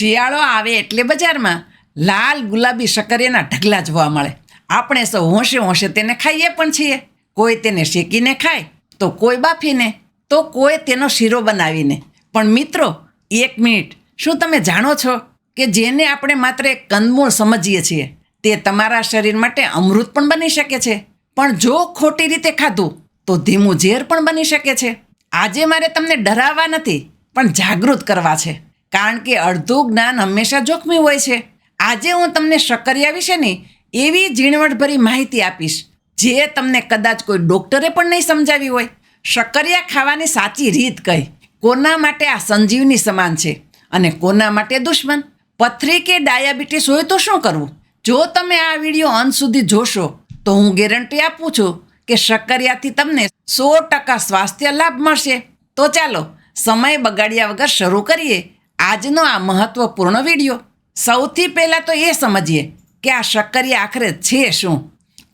શિયાળો આવે એટલે બજારમાં લાલ ગુલાબી શક્કરિયાના ઢગલા જોવા મળે. આપણે સૌ હોંશે હોંશે તેને ખાઈએ પણ છીએ. કોઈ તેને શેકીને ખાય, તો કોઈ બાફીને, તો કોઈ તેનો શીરો બનાવીને. પણ મિત્રો, એક મિનિટ. શું તમે જાણો છો કે જેને આપણે માત્ર એક કંદમૂળ સમજીએ છીએ, તે તમારા શરીર માટે અમૃત પણ બની શકે છે? પણ જો ખોટી રીતે ખાધું, તો ધીમું ઝેર પણ બની શકે છે? આજે મારે તમને ડરાવવા નથી, પણ જાગૃત કરવા છે. કારણ કે અડધું જ્ઞાન હંમેશા જોખમી હોય છે. આજે હું તમને શક્કરિયા વિશેની એવી ઝીણવટભરી માહિતી આપીશ, જે તમને કદાચ કોઈ ડોક્ટરે પણ નહીં સમજાવી હોય. શક્કરિયા ખાવાની સાચી રીત કઈ? કોના માટે આ સંજીવની સમાન છે? અને કોના માટે દુશ્મન? પથરી કે ડાયાબિટીસ હોય તો શું કરવું? જો તમે આ વીડિયો અંત સુધી જોશો, તો હું ગેરંટી આપું છું કે શક્કરિયાથી તમને સો ટકા સ્વાસ્થ્ય લાભ મળશે. તો ચાલો, સમય બગાડ્યા વગર શરૂ કરીએ. આજનો આ મહત્વપૂર્ણ વીડિયો. સૌથી પહેલાં તો એ સમજીએ કે આ શક્કરિયા આખરે છે શું?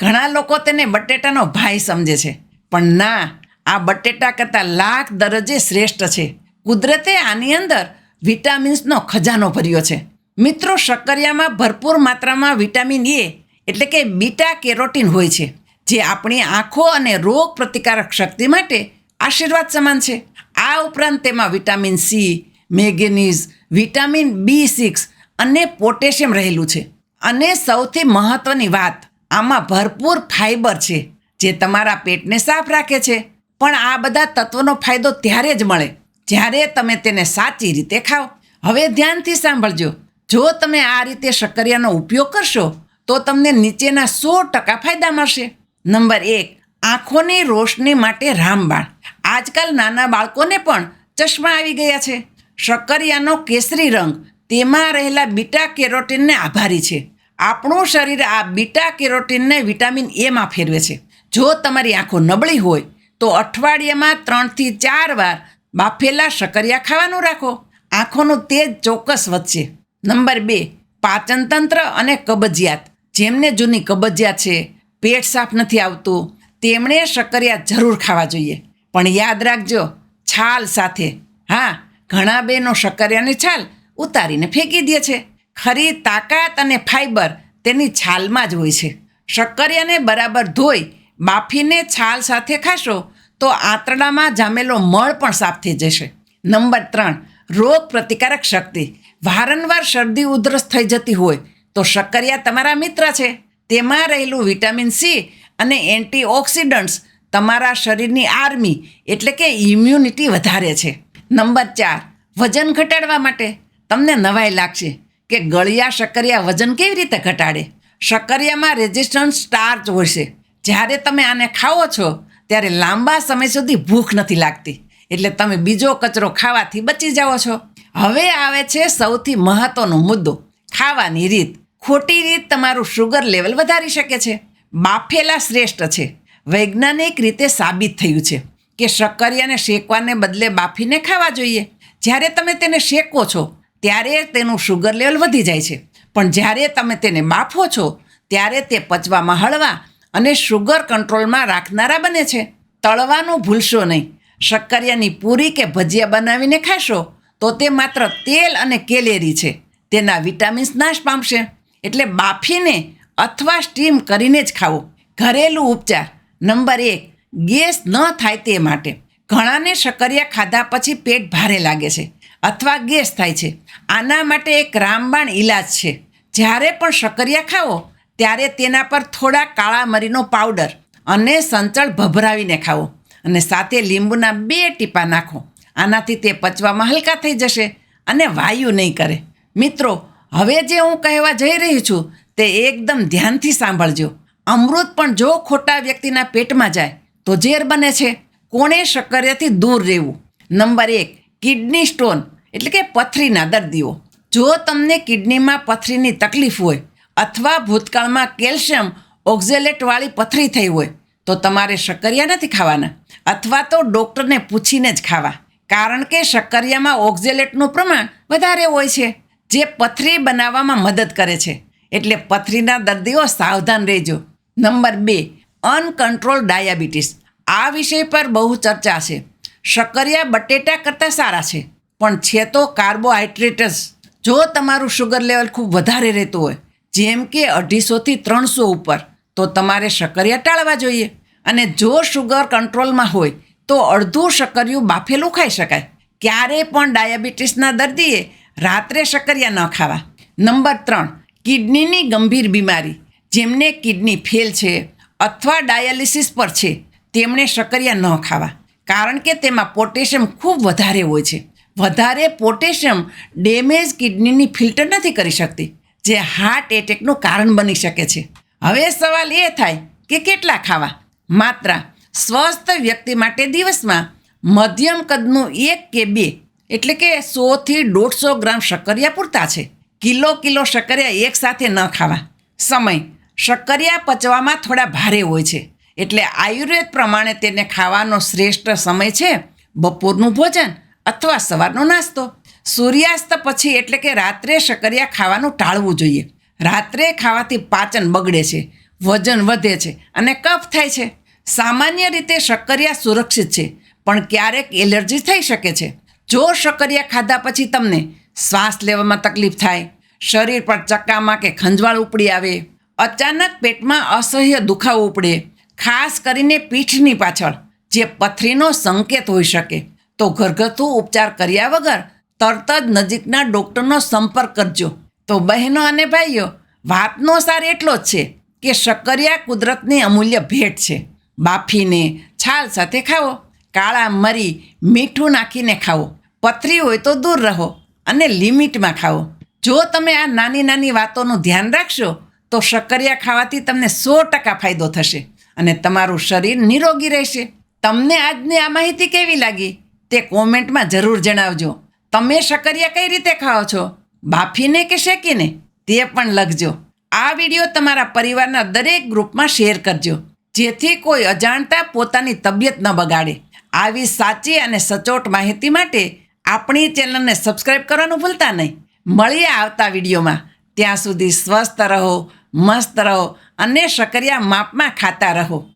ઘણા લોકો તેને બટેટાનો ભાઈ સમજે છે. પણ ના, આ બટેટા કરતાં લાખ દરજ્જે શ્રેષ્ઠ છે. કુદરતે આની અંદર વિટામિન્સનો ખજાનો ભર્યો છે. મિત્રો, શક્કરિયામાં ભરપૂર માત્રામાં વિટામિન એ એટલે કે બીટા કેરોટીન હોય છે, જે આપણી આંખો અને રોગ પ્રતિકારક શક્તિ માટે આશીર્વાદ સમાન છે. આ ઉપરાંત તેમાં vitamin C manganese, vitamin B six અને પોટેશિયમ રહેલું છે. અને સૌથી મહત્ત્વની વાત, આમાં ભરપૂર ફાઇબર છે, જે તમારા પેટને સાફ રાખે છે. પણ આ બધા તત્વોનો ફાયદો ત્યારે જ મળે, જ્યારે તમે તેને સાચી રીતે ખાઓ. હવે ધ્યાનથી સાંભળજો. જો તમે આ રીતે શક્કરિયાનો ઉપયોગ કરશો, તો તમને નીચેના સો ટકા ફાયદા મળશે. નંબર એક, આંખોની રોશની માટે રામબાણ. આજકાલ નાના બાળકોને પણ ચશ્મા આવી ગયા છે. શક્કરિયાનો કેસરી રંગ. તેમાં રહેલા બીટા કેરોટીનને આભારી છે. આપણું શરીર આ બીટા કેરોટીનને વિટામિન એમાં ફેરવે છે. જો તમારી આંખો નબળી હોય, તો અઠવાડિયામાં ત્રણથી ચાર વાર બાફેલા શક્કરિયા ખાવાનું રાખો. આંખોનું તેજ ચોક્કસ વધશે. નંબર બે પાચનતંત્ર અને કબજિયાત. જેમને જૂની કબજિયાત છે, પેટ સાફ નથી આવતું, તેમણે શક્કરિયા જરૂર ખાવા જોઈએ. પણ યાદ રાખજો, છાલ સાથે. હા ઘણા બેનો શક્કરિયાની છાલ ઉતારીને ફેંકી દે છે. ખરી તાકાત અને ફાઈબર તેની છાલમાં જ હોય છે. શક્કરિયાને બરાબર ધોઈ બાફીને છાલ સાથે ખાશો તો આંતરડામાં જામેલો મળ પણ સાફ થઈ જશે. નંબર ત્રણ, રોગ પ્રતિકારક શક્તિ. વારંવાર શરદી ઉધરસ થઈ જતી હોય તો શક્કરિયા તમારા મિત્ર છે. તેમાં રહેલું વિટામિન સી અને એન્ટીઓક્સિડન્ટ્સ તમારા શરીરની આર્મી એટલે કે ઇમ્યુનિટી વધારે છે. નંબર ચાર, વજન ઘટાડવા માટે તમને નવાઈ લાગશે કે ગળિયા શક્કરિયા વજન કેવી રીતે ઘટાડે? શક્કરિયામાં રેઝિસ્ટન્સ સ્ટાર્ચ હોય છે. જ્યારે તમે આને ખાઓ છો, ત્યારે લાંબા સમય સુધી ભૂખ નથી લાગતી. એટલે તમે બીજો કચરો ખાવાથી બચી જાઓ છો. હવે આવે છે સૌથી મહત્વનો મુદ્દો, ખાવાની રીત. ખોટી રીત તમારું શુગર લેવલ વધારી શકે છે. બાફેલા શ્રેષ્ઠ છે. વૈજ્ઞાનિક રીતે સાબિત થયું છે. કે શક્કરિયાને શેકવાને બદલે બાફીને ખાવા જોઈએ. જ્યારે તમે તેને શેકો છો, ત્યારે તેનું શુગર લેવલ વધી જાય છે. પણ જ્યારે તમે તેને બાફો છો, ત્યારે તે પચવામાં હળવા અને શુગર કંટ્રોલમાં રાખનારા બને છે. તળવાનું ભૂલશો નહીં. શક્કરિયાની પૂરી કે ભજીયા બનાવીને ખાશો, તો તે માત્ર તેલ અને કેલેરી છે. તેના વિટામિન્સ નાશ પામશે. એટલે બાફીને અથવા સ્ટીમ કરીને જ ખાવો. ઘરેલું ઉપચાર નંબર એક ગેસ ન થાય તે માટે ઘણાને શક્કરિયા ખાધા પછી પેટ ભારે લાગે છે અથવા ગેસ થાય છે. આના માટે એક રામબાણ ઈલાજ છે. જ્યારે પણ શક્કરિયા ખાઓ, ત્યારે તેના પર થોડા કાળા મરીનો પાવડર અને સંચળ ભભરાવીને ખાવો અને સાથે લીંબુના બે ટીપા નાખો. આનાથી તે પચવામાં હલકા થઈ જશે અને વાયુ નહીં કરે. મિત્રો, હવે જે હું કહેવા જઈ રહી છું તે એકદમ ધ્યાનથી સાંભળજો. અમૃત પણ જો ખોટા વ્યક્તિના પેટમાં જાય તો ઝેર બને છે. કોણે શક્કરિયાથી દૂર રહેવું? નંબર એક, કિડની સ્ટોન, એટલે કે પથરીના દર્દીઓ. જો તમને કિડનીમાં પથરીની તકલીફ હોય અથવા ભૂતકાળમાં કેલ્શિયમ ઓક્ઝેલેટવાળી પથરી થઈ હોય, તો તમારે શક્કરિયા નથી ખાવાના. અથવા તો ડૉક્ટરને પૂછીને જ ખાવા. કારણ કે શક્કરિયામાં ઓક્ઝેલેટનું પ્રમાણ વધારે હોય છે, જે પથરી બનાવવામાં મદદ કરે છે. એટલે પથરીના દર્દીઓ સાવધાન રહેજો. નંબર બે અનકન્ટ્રોલ ડાયાબિટીસ. આ વિષય પર બહુ ચર્ચા છે. શક્કરિયા બટેટા કરતાં સારા છે, પણ છે તો કાર્બોહાઈડ્રેટ્સ જો તમારું શુગર લેવલ ખૂબ વધારે રહેતું હોય, જેમ કે અઢીસોથી ત્રણસો ઉપર, તો તમારે શક્કરિયા ટાળવા જોઈએ. અને જો શુગર કંટ્રોલમાં હોય, તો અડધું શક્કરિયું બાફેલું ખાઈ શકાય. ક્યારે પણ ડાયાબિટીસના દર્દીએ રાત્રે શક્કરિયા ન ખાવા. નંબર ત્રણ, કિડનીની ગંભીર બીમારી, જેમને કિડની ફેલ છે. અથવા ડાયાલિસિસ પર છે. તેમણે શક્કરિયા ન ખાવા. કારણ કે તેમાં પોટેશિયમ ખૂબ વધારે હોય છે. વધારે પોટેશિયમ ડેમેજ કિડનીની ફિલ્ટર નથી કરી શકતી, જે હાર્ટ એટેકનું કારણ બની શકે છે. હવે સવાલ એ થાય કે કેટલા ખાવા? માત્ર સ્વસ્થ વ્યક્તિ માટે દિવસમાં મધ્યમ કદનું એક કે બે, એટલે કે સોથી દોઢસો ગ્રામ શક્કરિયા પૂરતા છે. કિલો કિલો શક્કરિયા એકસાથે ન ખાવા. સમય શક્કરિયા પચવામાં થોડા ભારે હોય છે. એટલે આયુર્વેદ પ્રમાણે તેને ખાવાનો શ્રેષ્ઠ સમય છે બપોરનું ભોજન અથવા સવારનો નાસ્તો. સૂર્યાસ્ત પછી એટલે કે રાત્રે શક્કરિયા ખાવાનું ટાળવું જોઈએ. રાત્રે ખાવાથી પાચન બગડે છે, વજન વધે છે અને કફ થાય છે. સામાન્ય રીતે શક્કરિયા સુરક્ષિત છે, પણ ક્યારેક એલર્જી થઈ શકે છે. જો શક્કરિયા ખાધા પછી તમને શ્વાસ લેવામાં તકલીફ થાય, શરીર પર ચક્કામાં કે ખંજવાળ ઉપડી આવે અચાનક પેટમાં અસહ્ય દુખાવો ઉપડે. ખાસ કરીને પીઠની પાછળ, જે પથરીનો સંકેત હોઈ શકે. તો ઘરગથ્થુ ઉપચાર કર્યા વગર તરત જ નજીકના ડૉક્ટરનો સંપર્ક કરજો. તો બહેનો અને ભાઈઓ, વાતનો સાર એટલો જ છે કે શક્કરિયા કુદરતની અમૂલ્ય ભેટ છે. બાફીને છાલ સાથે ખાઓ, કાળા મરી મીઠું નાખીને ખાઓ. પથરી હોય તો દૂર રહો અને લિમિટમાં ખાઓ. જો તમે આ નાની નાની વાતોનું ધ્યાન રાખશો તો શક્કરિયા ખાવાથી તમને સો ટકા ફાયદો થશે અને તમારું શરીર નિરોગી રહેશે. તમને આજની આ માહિતી કેવી લાગી? તે કોમેન્ટમાં જરૂર જણાવજો. તમે શક્કરિયા કઈ રીતે ખાઓ છો? બાફીને કે શેકીને? તે પણ લખજો. આ વીડિયો તમારા પરિવારના દરેક ગ્રુપમાં શેર કરજો, જેથી કોઈ અજાણતા પોતાની તબિયત ન બગાડે. આવી સાચી અને સચોટ માહિતી માટે આપણી ચેનલને સબસ્ક્રાઈબ કરવાનું ભૂલતા નહીં. મળીએ આવતા વિડીયોમાં. ત્યાં સુધી સ્વસ્થ રહો મસ્ત રહો અને શક્કરિયા માપમાં ખાતા રહો.